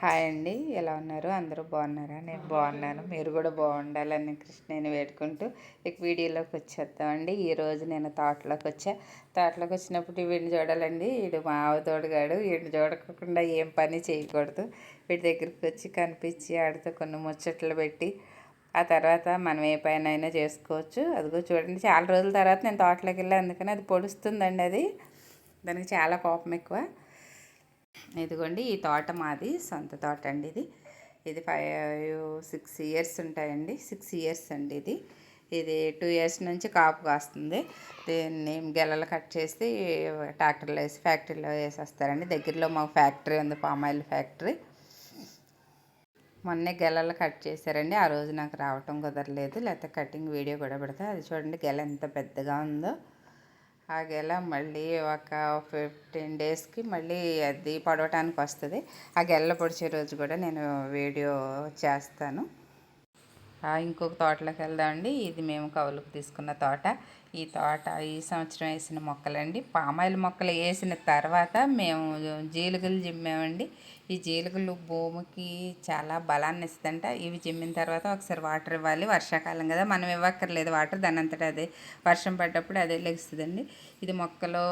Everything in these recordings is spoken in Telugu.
హాయ్ అండి. ఎలా ఉన్నారు? అందరూ బాగున్నారా? నేను బాగున్నాను. మీరు కూడా బాగుండాలని కృష్ణని వేడుకుంటూ ఇక వీడియోలోకి వచ్చేద్దామండి. ఈరోజు నేను తోటలోకి వచ్చా. తోటలోకి వచ్చినప్పుడు వీడిని చూడాలండి. వీడు మా తోడుగాడు వీడిని చూడకుండా ఏం పని చేయకూడదు. వీడి దగ్గరికి వచ్చి కనిపించి ఆడితో కొన్ని ముచ్చట్లు పెట్టి ఆ తర్వాత మనం ఏ పైన అయినా చేసుకోవచ్చు. అదిగో చూడండి చాలా రోజుల తర్వాత నేను తోటలోకి వెళ్ళాను అందుకని అది పొడుస్తుందండి అది. దానికి చాలా కోపం ఎక్కువ. ఇదిగోండి ఈ తోట మాది సొంత తోట అండి ఇది. ఇది ఫైవ్ సిక్స్ ఇయర్స్ ఉంటాయండి సిక్స్ ఇయర్స్ అండి ఇది. ఇది టూ ఇయర్స్ నుంచి కాపు కాస్తుంది. దీన్ని గెలలు కట్ చేసి ట్రాక్టర్లో వేసి ఫ్యాక్టరీలో వేసేస్తారండి. దగ్గరలో మాకు ఫ్యాక్టరీ ఉంది పామాయిల్ ఫ్యాక్టరీ. మొన్నే గెలలు కట్ చేశారండి. ఆ రోజు నాకు రావటం కుదరలేదు. లేకపోతే కటింగ్ వీడియో కూడా పెడతా. అది చూడండి గెల ఎంత పెద్దగా ఉందో. ఆ గెల మళ్ళీ ఒక ఫిఫ్టీన్ డేస్కి మళ్ళీ అది పడవటానికి వస్తుంది. ఆ గెల్ల పొడిచే రోజు కూడా నేను వీడియో చేస్తాను. ఇంకొక తోటలోకి వెళ్దామండి. ఇది మేము కవులకు తీసుకున్న తోట. ఈ తోట ఈ సంవత్సరం వేసిన మొక్కలండి. పామాయిల్ మొక్కలు వేసిన తర్వాత మేము జీలుగులు జిమ్మామండి. ఈ జీలుగులు భూమికి చాలా బలాన్ని ఇస్తుందంట. ఇవి జిమ్మిన తర్వాత ఒకసారి వాటర్ ఇవ్వాలి. వర్షాకాలం కదా మనం ఇవ్వక్కర్లేదు. వాటర్ దాని అంతటా అదే వర్షం పడ్డప్పుడు అదే లెగుస్తుందండి. ఇది మొక్కలు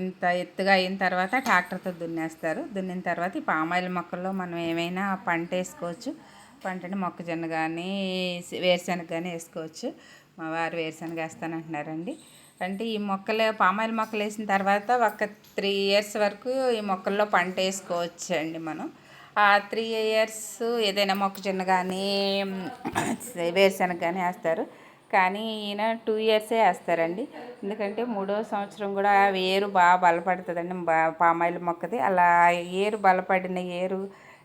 ఇంత ఎత్తుగా అయిన తర్వాత ట్రాక్టర్తో దున్నేస్తారు. దున్నిన తర్వాత ఈ పామాయిల్ మొక్కల్లో మనం ఏమైనా పంట వేసుకోవచ్చు. పంటని మొక్కజొన్న కానీ వేరుశనగ కానీ వేసుకోవచ్చు. మా వారు వేరుశనగ వేస్తానంటున్నారండి. అంటే ఈ మొక్కలు పామాయిల్ మొక్కలు వేసిన తర్వాత ఒక త్రీ ఇయర్స్ వరకు ఈ మొక్కల్లో పంట వేసుకోవచ్చు అండి మనం. ఆ త్రీ ఇయర్స్ ఏదైనా మొక్కజొన్న కానీ వేరుశనగ కానీ వేస్తారు. కానీ ఈయన టూ ఇయర్సే వేస్తారండి. ఎందుకంటే మూడో సంవత్సరం కూడా ఏరు బాగా బలపడుతుందండి పామాయిల్ మొక్కది. అలా ఏరు బలపడిన ఏరు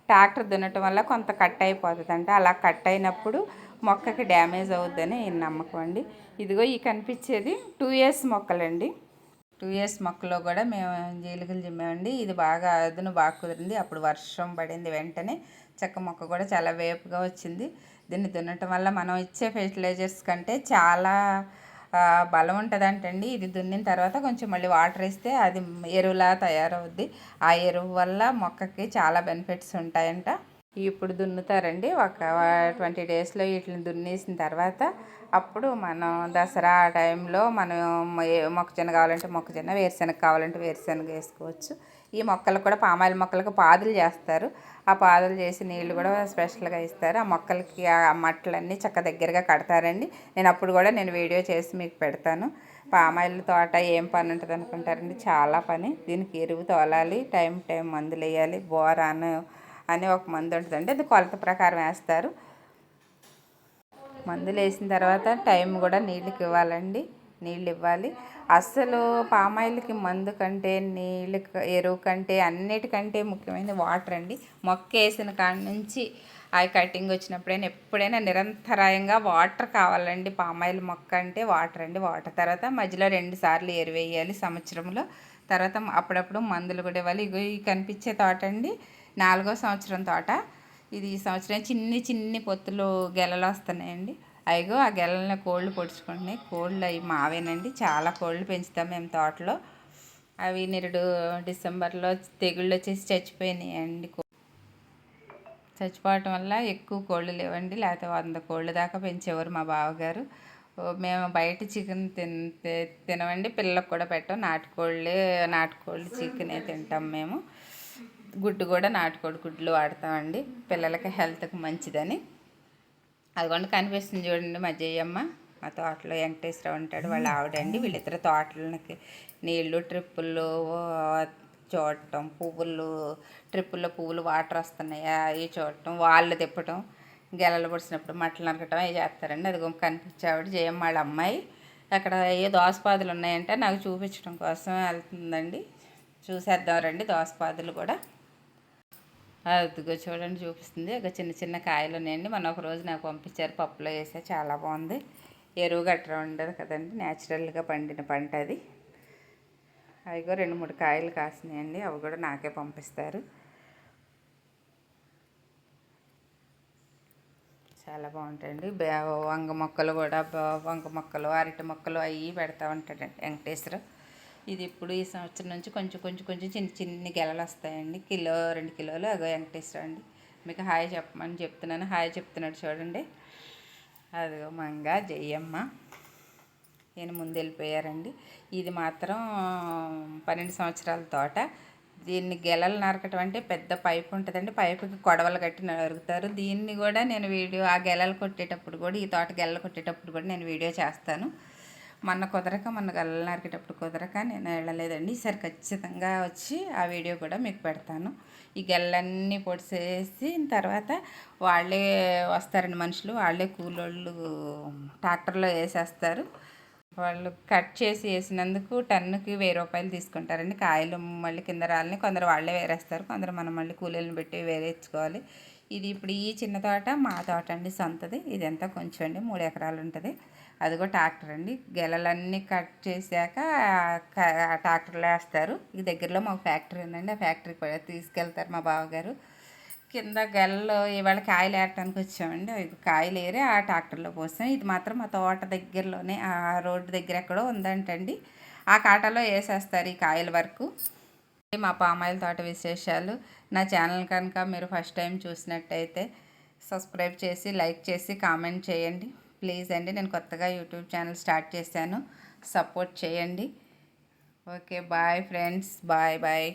ట్రాక్టర్ దున్నటం వల్ల కొంత కట్ అయిపోతుంది అంటే అలా కట్ అయినప్పుడు మొక్కకి డ్యామేజ్ అవుద్దని నమ్మకం అండి. ఇదిగో ఈ కనిపించేది టూ ఇయర్స్ మొక్కలండి. టూ ఇయర్స్ మొక్కలో కూడా మేము జీలికలు చిమ్మామండి. ఇది బాగా అదును బాగా కుదిరింది. అప్పుడు వర్షం పడింది వెంటనే. చెక్క మొక్క కూడా చాలా వేపుగా వచ్చింది. దీన్ని దున్నటం వల్ల మనం ఇచ్చే ఫెర్టిలైజర్స్ కంటే చాలా బలం ఉంటుందంటండి. ఇది దున్నిన తర్వాత కొంచెం మళ్ళీ వాటర్ వేస్తే అది ఎరువులా తయారవుద్ది. ఆ ఎరువు వల్ల మొక్కకి చాలా బెనిఫిట్స్ ఉంటాయంట. ఇప్పుడు దున్నుతారండి. ఒక ట్వంటీ డేస్లో వీటిని దున్నేసిన తర్వాత అప్పుడు మనం దసరా టైంలో మనం మొక్కజొన్న కావాలంటే మొక్కజొన్న వేరుశనగ కావాలంటే వేరుశనగ వేసుకోవచ్చు. ఈ మొక్కలు కూడా పామాయిల్ మొక్కలకు పాదులు చేస్తారు. ఆ పాదులు చేసి నీళ్ళు కూడా స్పెషల్గా ఇస్తారు. ఆ మొక్కలకి ఆ మట్టలన్నీ చక్క దగ్గరగా కడతారండి. నేను అప్పుడు కూడా నేను వీడియో చేసి మీకు పెడతాను. పామాయిల్ తోట ఏం పని ఉంటుంది అనుకుంటారండి చాలా పని. దీనికి ఎరువు తోలాలి టైం టైం మందులు వేయాలి బోరాను అని ఒక మందు ఉంటుందండి. అది కొలత ప్రకారం వేస్తారు. మందులు వేసిన తర్వాత టైం కూడా నీళ్ళకి ఇవ్వాలండి. నీళ్ళు ఇవ్వాలి. అస్సలు పామాయిల్కి మందు కంటే నీళ్ళు ఎరువు కంటే అన్నిటికంటే ముఖ్యమైనది వాటర్ అండి. మొక్క వేసిన కాడ నుంచి ఆ కటింగ్ వచ్చినప్పుడైనా ఎప్పుడైనా నిరంతరాయంగా వాటర్ కావాలండి. పామాయిల్ మొక్క అంటే వాటర్ అండి. వాటర్ తర్వాత మధ్యలో రెండు సార్లు ఎరువేయాలి సంవత్సరంలో. తర్వాత అప్పుడప్పుడు మందులు కూడా ఇవ్వాలి. ఇవి కనిపించే తోట అండి. నాలుగో సంవత్సరం తోట. ఇది ఈ సంవత్సరం చిన్ని చిన్ని పొత్తులు గెలలు వస్తున్నాయండి. అయిగో ఆ గెలలని కోళ్ళు పొడుచుకుంటున్నాయి. కోళ్ళు అవి మావేనండి. చాలా కోళ్ళు పెంచుతాం మేము తోటలో. అవి నిరుడు డిసెంబర్లో తెగుళ్ళు వచ్చేసి చచ్చిపోయినాయండి చచ్చిపోవటం వల్ల ఎక్కువ కోళ్ళు లేవండి. లేకపోతే వంద కోళ్ళు దాకా పెంచేవారు మా బావగారు. మేము బయట చికెన్ తిన్ తినవండి పిల్లలకు కూడా పెట్టాం. నాటుకోళ్ళే నాటుకోళ్ళు చికెనే తింటాం మేము. గుడ్డు కూడా నాటుకోడి గుడ్లు వాడతామండి. పిల్లలకి హెల్త్కి మంచిదని. అదిగోండి కనిపిస్తుంది చూడండి మా జయమ్మ మా తోటలో వెంకటేశ్వరరావు ఉంటాడు వాళ్ళ ఆవిడండి. వీళ్ళిద్దరు తోటలకి నీళ్ళు ట్రిప్పులు చూడటం పువ్వులు ట్రిప్పుల్లో పువ్వులు వాటర్ వస్తున్నాయా అవి చూడటం వాళ్ళు తిప్పటం గెలలు పొడిచినప్పుడు మట్టలు నరకటం అవి చేస్తారండి. అది కనిపించే ఆవిడ జయమ్మ వాళ్ళ అమ్మాయి. అక్కడ ఏ దోసపాదులు ఉన్నాయంటే నాకు చూపించడం కోసం వెళ్తుందండి. చూసేద్దాం రండి దోసపాదులు కూడా. అదిగో చూడండి చూపిస్తుంది. ఒక చిన్న చిన్న కాయలు ఉన్నాయండి. మొన్న ఒక రోజు నాకు పంపించారు. పప్పులో వేస్తే చాలా బాగుంది. ఎరువు గట్రా ఉండదు కదండి. న్యాచురల్గా పండిన పంట అది. అవిగో రెండు మూడు కాయలు కాసినాయండి. అవి కూడా నాకే పంపిస్తారు. చాలా బాగుంటాయండి. వంగ మొక్కలు కూడా వంగ మొక్కలు అరటి మొక్కలు అవి పెడతా ఉంటాడండి. వెంకటేశ్వర. ఇది ఇప్పుడు ఈ సంవత్సరం నుంచి కొంచెం కొంచెం కొంచెం చిన్న చిన్ని గెలలు వస్తాయండి. కిలో రెండు కిలోలు అగో వెంకటేశ్వర అండి. మీకు హాయ్ చెప్పమని చెప్తున్నాను. హాయ్ చెప్తున్నాడు చూడండి. అదిగో మంగ జయమ్మ. ఈయన ముందు వెళ్ళిపోయారండి. ఇది మాత్రం పన్నెండు సంవత్సరాల తోట. దీన్ని గెలలు నరకటం అంటే పెద్ద పైపు ఉంటుందండి. పైపుకి కొడవలు కట్టి నరుకుతారు. దీన్ని కూడా నేను వీడియో ఆ గెలలు కొట్టేటప్పుడు కూడా ఈ తోట గెలలు కొట్టేటప్పుడు కూడా నేను వీడియో చేస్తాను. మొన్న కుదరక మొన్న గల్ల నరికేటప్పుడు కుదరక నేను వెళ్ళలేదండి. ఈసారి ఖచ్చితంగా వచ్చి ఆ వీడియో కూడా మీకు పెడతాను. ఈ గెల్లన్నీ పొడిసేసి తర్వాత వాళ్ళే వస్తారండి మనుషులు. వాళ్ళే కూలోళ్ళు ట్రాక్టర్లో వేసేస్తారు. వాళ్ళు కట్ చేసి వేసినందుకు టన్నుకి వెయ్యి రూపాయలు తీసుకుంటారండి. కాయలు మళ్ళీ కింద రాలని కొందరు వాళ్ళే వేరేస్తారు. కొందరు మనం మళ్ళీ కూలీలను పెట్టి వేరేచ్చుకోవాలి ఇది ఇప్పుడు ఈ చిన్న తోట మా తోట అండి సొంతది. ఇదంతా కొంచెం అండి మూడు ఎకరాలు ఉంటుంది. అదిగో ట్రాక్టర్ అండి. గెలలన్నీ కట్ చేశాక ట్రాక్టర్లో వేస్తారు ఈ దగ్గరలో మాకు ఫ్యాక్టరీ ఉందండి. ఆ ఫ్యాక్టరీకి కూడా తీసుకెళ్తారు మా బావగారు. కింద గెలలో ఇవాళ కాయలు ఏరటానికి వచ్చామండి. కాయలు ఏరి ఆ ట్రాక్టర్లో పోసాం. ఇది మాత్రం మా తోట దగ్గరలోనే ఆ రోడ్డు దగ్గర ఎక్కడో ఉందంటండి. ఆ కాటలో వేసేస్తారు ఈ కాయల వరకు. మా పామాయిల తోట విశేషాలు. నా ఛానల్ కనుక మీరు ఫస్ట్ టైం చూసినట్టయితే సబ్స్క్రైబ్ చేసి లైక్ చేసి కామెంట్ చేయండి. ప్లీజ్ అండి నేను కొత్తగా యూట్యూబ్ ఛానల్ స్టార్ట్ చేశాను. సపోర్ట్ చేయండి. Okay bye friends bye bye.